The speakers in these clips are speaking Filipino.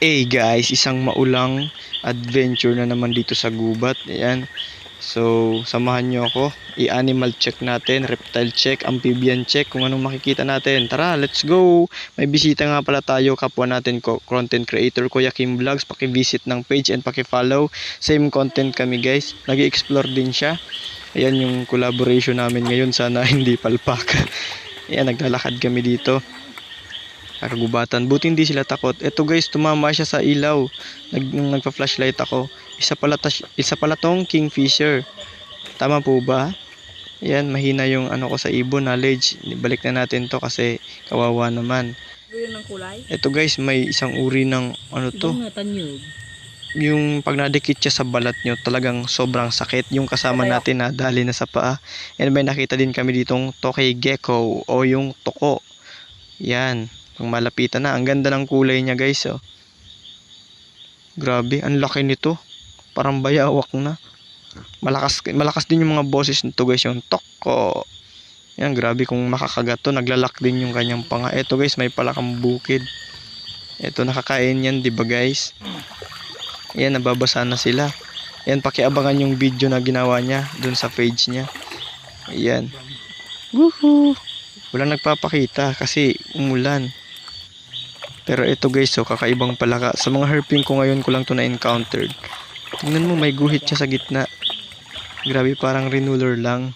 Hey guys, isang maulang adventure na naman dito sa gubat. Ayan. So, samahan nyo ako. I-animal check natin, reptile check, amphibian check, kung anong makikita natin. Tara, let's go! May bisita nga pala tayo, kapwa natin content creator, Kuya Kim Vlogs. Paki-visit ng page and paki-follow. Same content kami guys. nag explore din siya. Ayan yung collaboration namin ngayon. Sana hindi palpak. Ayan, naglalakad kami dito kagubatan. Buti hindi sila takot. Eto guys, tumama siya sa ilaw. Nag, nung nagpa-flashlight ako. Isa pala, tas, isa pala tong kingfisher. Tama po ba? Yan, mahina yung ano ko sa ibon knowledge. Balik na natin to kasi kawawa naman. Ng kulay? Eto guys, may isang uri ng ano to. Ito tanyog. Yung pag nadikit siya sa balat nyo, talagang sobrang sakit. Yung kasama natin na dali na sa paa. And may nakita din kami ditong tokay gecko o yung toko. Yan. Pag malapitan na, ang ganda ng kulay niya guys. Oh. Grabe, ang laki nito. Parang bayawak na. Malakas, malakas din yung mga boses nito guys. Yung toko. Yan, grabe kung makakagat to. Naglalak din yung kanyang panga. Eto guys, may palakang bukid. Eto, nakakain yan, di ba guys? Yan, nababasa na sila. Yan, pakiabangan yung video na ginawa niya dun sa page niya. Ayan. Woohoo! Walang nagpapakita kasi umulan. Pero ito guys, so kakaibang palaka. Sa mga herping ko ngayon ko lang to na-encountered. Tingnan mo, may guhit siya sa gitna. Grabe, parang renuller lang.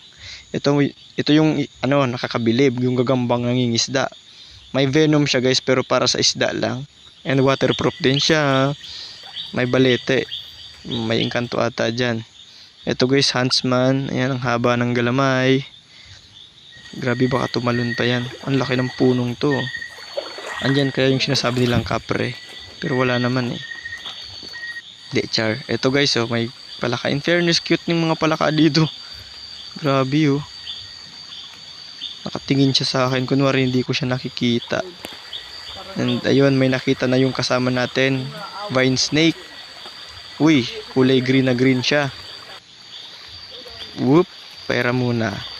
Ito, ito yung ano, nakakabilib, yung gagambang nangingisda. May venom siya guys, pero para sa isda lang. And waterproof din siya. May balete. May engkanto ata dyan. Ito guys, huntsman. Ayan, ang haba ng galamay. Grabe baka tumalon pa yan. Ang laki ng punong to. Andyan kaya yung sinasabi nilang kapre. Pero wala naman eh. Di, char. Ito guys, oh, may palaka. In fairness, cute ng mga palaka dito. Grabe oh. Nakatingin siya sa akin. Kunwari hindi ko siya nakikita. And ayun, may nakita na yung kasama natin. Vine snake. Uy, kulay green na green siya. Whoop, pera muna.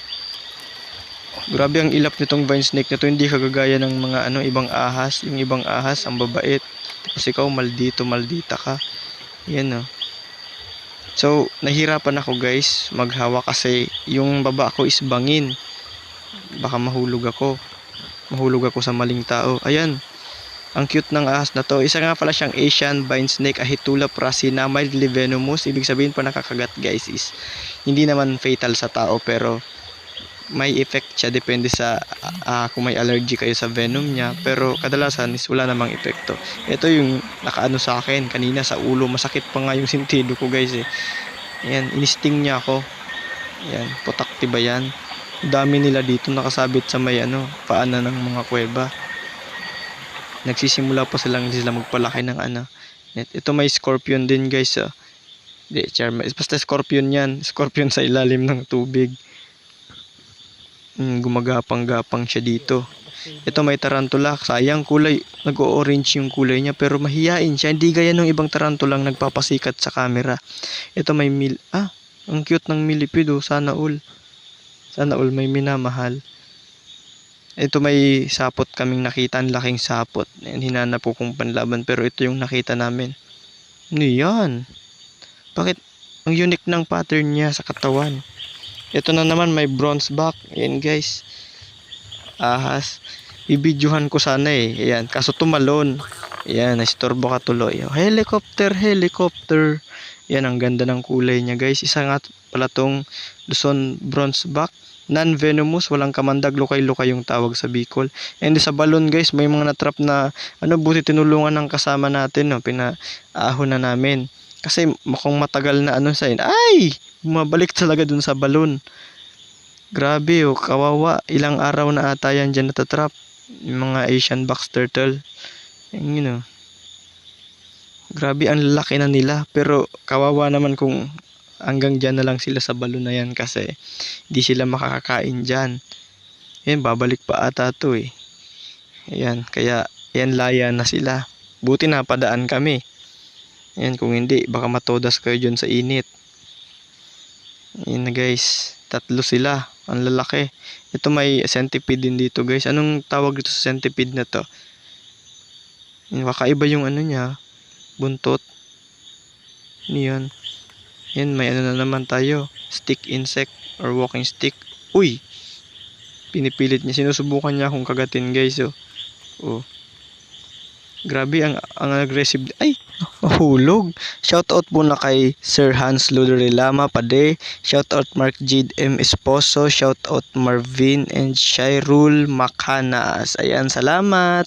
Grabe ang ilap nitong vine snake na to, hindi kagagaya ng mga ano ibang ahas, yung ibang ahas ang babait. Tapos ikaw maldito, maldita ka. Yan oh. So, nahirapan ako guys maghawa kasi yung baba ko is bangin. Baka mahulog ako. Mahulog ako sa maling tao. Ayan. Ang cute ng ahas na to. Isa nga pala siyang Asian vine snake Ahitula prasina mildly venomous. Ibig sabihin pa nakakagat guys is hindi naman fatal sa tao pero may effect siya depende sa ah, kung may allergy kayo sa venom niya. Pero kadalasan is wala namang epekto. Ito yung nakaano sa akin kanina sa ulo masakit pa nga yung sentido ko guys eh. Ayan inisting niya ako. Ayan putak ba yan? Dami nila dito nakasabit sa may ano paanan ng mga kuweba. Nagsisimula pa silang sila magpalaki ng ano ito may scorpion din guys ah. Di, char, basta scorpion yan. Scorpion sa ilalim ng tubig Mm, gumagapang-gapang siya dito. Ito may tarantula. Sayang kulay. Nag-orange yung kulay niya. Pero mahiyain siya. Hindi gaya ng ibang tarantulang nagpapasikat sa camera. Ito may mil... Ah, ang cute ng millipede oh. Sana all. Sana all may minamahal. Ito may sapot kaming nakita. Ang laking sapot. Hinanap ko kung panlaban. Pero ito yung nakita namin. Ano yan? Bakit? Ang unique ng pattern niya sa katawan. Ito na naman may bronze back. Ayan guys. Ahas. Ibidyohan ko sana eh. Ayan. Kaso tumalon. Ayan. Naistorbo ka tuloy. Oh, Helicopter, helicopter. Ayan. Ang ganda ng kulay niya guys. Isa nga pala tong Luzon bronze back. Non-venomous. Walang kamandag. Lukay-lukay yung tawag sa Bicol. And sa balon guys. May mga natrap na ano buti tinulungan ng kasama natin. No? Pinaahon na namin. Kasi mukhang matagal na ano sa Ay! Bumabalik talaga dun sa balon. Grabe oh, kawawa. Ilang araw na ata yan dyan natatrap. Yung mga Asian box turtle. Yung yun oh. Grabe, ang laki na nila. Pero kawawa naman kung hanggang dyan na lang sila sa balon na yan kasi hindi sila makakakain dyan. Yan, babalik pa ata to eh. Ayan, kaya yan laya na sila. Buti na padaan kami. Yan, kung hindi, baka matodas kayo dyan sa init. Yan na guys. Tatlo sila. Ang lalaki. Ito may centipede din dito guys. Anong tawag dito sa centipede na to? Yan, kakaiba yung ano niya. buntot. Ano yan? Yan, may ano na naman tayo. Stick insect or walking stick. Uy! Pinipilit niya. Sinusubukan niya akong kagatin guys. Oh. oh. Grabe ang, ang aggressive. Ay! Nahulog. Shoutout muna kay Sir Hans Ludery Lama Pade. Shoutout Mark Jade M. Esposo. Shoutout Marvin and Shyrul Makanas. Ayan, salamat.